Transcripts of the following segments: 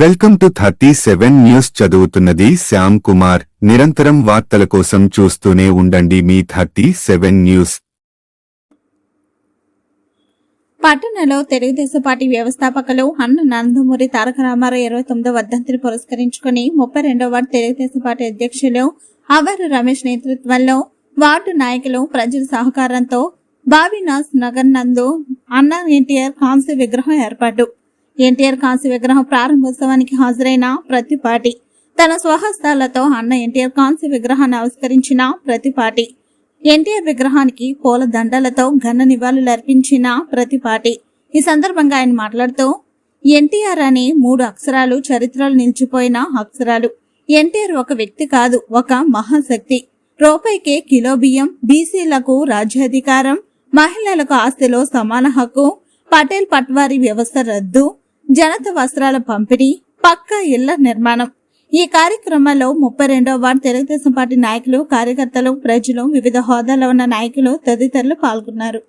Welcome to thirty seven news చదువుతున్నది శ్యామ్ కుమార్. నిరంతరం వార్తల కోసం చూస్తూనే ఉండండి మీ థర్టీ సెవెన్ న్యూస్. పట్టణంలో తెలుగుదేశం పార్టీ వ్యవస్థాపకులు అన్న నందమూరి తారక రామారావు ఇరవై తొమ్మిదో వర్ధంతిని పురస్కరించుకుని ముప్పై రెండో వార్డు తెలుగుదేశం పార్టీ అధ్యక్షులు అవరు రమేష్ నేతృత్వంలో వార్డు నాయకులు ప్రజల సహకారంతో బావినాస్ నగర్ నందు అన్న ఎన్టీఆర్ కాంస్య విగ్రహం ఏర్పాటు. ఎన్టీఆర్ కాంస్య విగ్రహం ప్రారంభోత్సవానికి హాజరైన ప్రతిపాటి తన స్వహస్తాలతో అన్న ఎన్టీఆర్ కాంస్య విగ్రహాన్ని ఆవిష్కరించిన ప్రతిపాటి ఎన్టీఆర్ విగ్రహానికి పూల దండలతో ఘన నివాళులు అర్పించిన ప్రతిపాటి ఈ సందర్భంగా ఆయన మాట్లాడుతూ ఎన్టీఆర్ అనే మూడు అక్షరాలు చరిత్రలో నిలిచిపోయిన అక్షరాలు. ఎన్టీఆర్ ఒక వ్యక్తి కాదు ఒక మహాశక్తి. రూపాయికే కిలో బియ్యం బీసీలకు రాజ్యాధికారం మహిళలకు ఆస్తిలో సమాన హక్కు పటేల్ పట్వారీ వ్యవస్థ రద్దు జనత వస్త్రాల పంపిణీ పక్కా ఇళ్ళ నిర్మాణం. ఈ కార్యక్రమంలో ముప్పై రెండవ వార్డు తెలుగుదేశం పార్టీ నాయకులు కార్యకర్తలు ప్రజలు వివిధ హోదాలో ఉన్న నాయకులు తదితరులు పాల్గొన్నారు.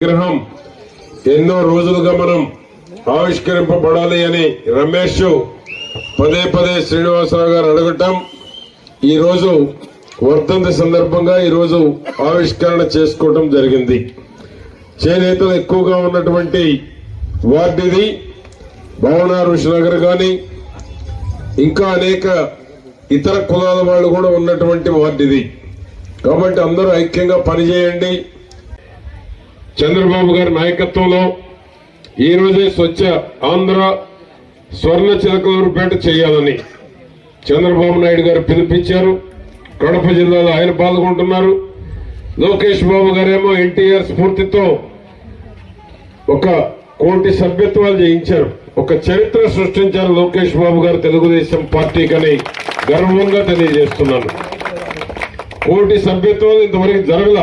విగ్రహం ఎన్నో రోజులుగా మనం ఆవిష్కరింపబడాలి అని రమేష్ పదే పదే శ్రీనివాసరావు గారు అడగటం ఈ రోజు వర్ధంతి సందర్భంగా ఈ రోజు ఆవిష్కరణ చేసుకోవటం జరిగింది. చేనేతలు ఎక్కువగా ఉన్నటువంటి వార్డు ఇది భవన నగర్ కానీ ఇంకా అనేక ఇతర కులాల వాళ్ళు కూడా ఉన్నటువంటి వార్డు ఇది కాబట్టి అందరూ ఐక్యంగా పనిచేయండి. చంద్రబాబు గారి నాయకత్వంలో ఈరోజే స్వచ్ఛ ఆంధ్ర స్వర్ణ చిలకలూరుపేట చేయాలని చంద్రబాబు నాయుడు గారు పిలిపించారు. కడప జిల్లాలో ఆయన పాల్గొంటున్నారు. లోకేష్ బాబు గారేమో ఎన్టీఆర్ స్ఫూర్తితో ఒక కోటి సభ్యత్వాలు చేయించారు. ఒక చరిత్ర సృష్టించారు లోకేష్ బాబు గారు తెలుగుదేశం పార్టీకని గర్వంగా తెలియజేస్తున్నాను. కోటి సభ్యత్వాలు ఇంతవరకు జరగల.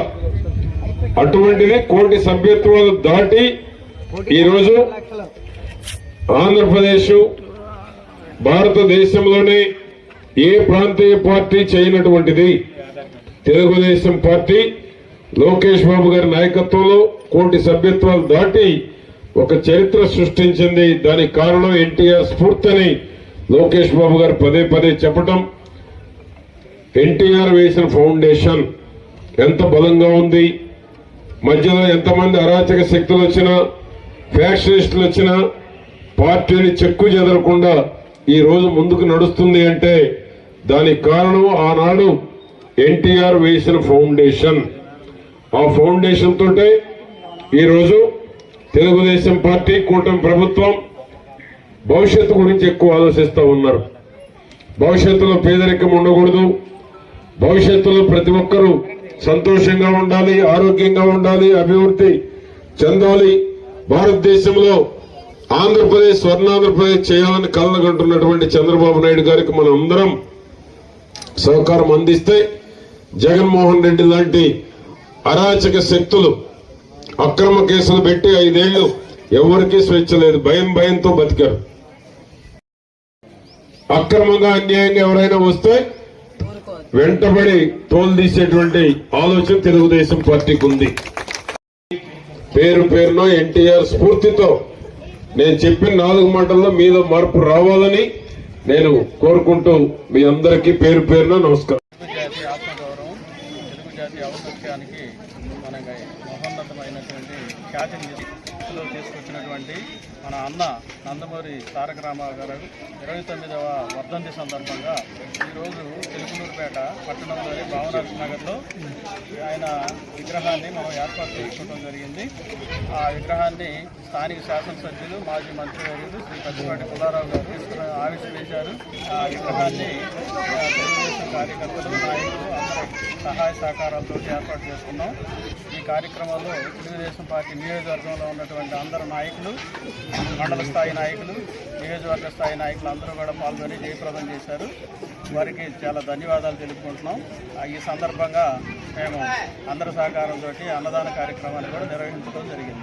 అటువంటిది కోటి సభ్యత్వాలు దాటి ఈరోజు ఆంధ్రప్రదేశ్ భారతదేశంలోనే ఏ ప్రాంతీయ పార్టీ చేయనటువంటిది? తెలుగుదేశం పార్టీ లోకేష్ బాబు గారి నాయకత్వంలో కోటి సభ్యత్వాలు దాటి ఒక చరిత్ర సృష్టించింది. దానికి కారణం ఎన్టీఆర్ స్ఫూర్తిని లోకేష్ బాబు గారు పదే పదే చెప్పటం ఎన్టీఆర్ వేసిన ఫౌండేషన్ ఎంత బలంగా ఉంది మధ్యలో ఎంతమంది అరాచక శక్తులు వచ్చినా ఫ్యాక్షనిస్టులు వచ్చినా పార్టీని చెక్కు చెదరకుండా ఈ రోజు ముందుకు నడుస్తుంది అంటే దానికి కారణం ఆనాడు ఎన్టీఆర్ వేసిన ఫౌండేషన్. ఆ ఫౌండేషన్ తోటే ఈరోజు తెలుగుదేశం పార్టీ కూటమి ప్రభుత్వం భవిష్యత్తు గురించి ఎక్కువ ఆలోచిస్తూ ఉన్నారు. భవిష్యత్తులో పేదరికం ఉండకూడదు. భవిష్యత్తులో ప్రతి ఒక్కరూ సంతోషంగా ఉండాలి ఆరోగ్యంగా ఉండాలి అభివృద్ధి చెందాలి. భారతదేశంలో ఆంధ్రప్రదేశ్ స్వర్ణాంధ్రప్రదేశ్ చేయాలని కలలుగంటున్నటువంటి చంద్రబాబు నాయుడు గారికి మనం అందరం సహకారం అందిస్తే జగన్మోహన్ రెడ్డి లాంటి అరాచక శక్తులు అక్రమ కేసులు పెట్టి ఐదేళ్ళు ఎవరికీ స్వేచ్ఛ లేదు. భయం భయంతో బతికారు. అక్రమంగా అన్యాయంగా ఎవరైనా వస్తే వెంటబడి తోలు తీసేటువంటి ఆలోచన తెలుగుదేశం పార్టీకి ఉంది. పేరు పేరునో ఎన్టీఆర్ స్ఫూర్తితో నేను చెప్పిన నాలుగు మాటల్లో మీద మార్పు రావాలని నేను కోరుకుంటూ మీ అందరికీ పేరు పేరున నమస్కారం. తీసుకొచ్చినటువంటి మన అన్న నందమూరి తారక రామారావు గారు ఇరవై తొమ్మిదవ వర్ధంతి సందర్భంగా ఈరోజు తెలుగునూరుపేట పట్టణంలోని భావనాథ్ నగర్లో ఆయన విగ్రహాన్ని మనం ఏర్పాటు చేసుకోవడం జరిగింది. ఆ విగ్రహాన్ని స్థానిక శాసనసభ్యులు మాజీ మంత్రివర్యులు శ్రీ పచ్చిపాటి పుల్లారావు గారు తీసుకుని ఆవిష్కరించారు. ఆ విగ్రహాన్ని తెలుగుదేశం కార్యకర్తలు నాయకులు అందరూ సహాయ సహకారాలతో ఏర్పాటు చేసుకున్నాం. ఈ కార్యక్రమంలో తెలుగుదేశం పార్టీ నియోజకవర్గంలో ఉన్నటువంటి అందరు నాయకులు మండల స్థాయి నాయకులు నియోజకవర్గ స్థాయి నాయకులు అందరూ కూడా పాల్గొని జయప్రదం చేశారు. వారికి చాలా ధన్యవాదాలు తెలుపుకుంటున్నాం. ఈ సందర్భంగా మేము అందరి సహకారంతో అన్నదాన కార్యక్రమాన్ని కూడా నిర్వహించడం జరిగింది.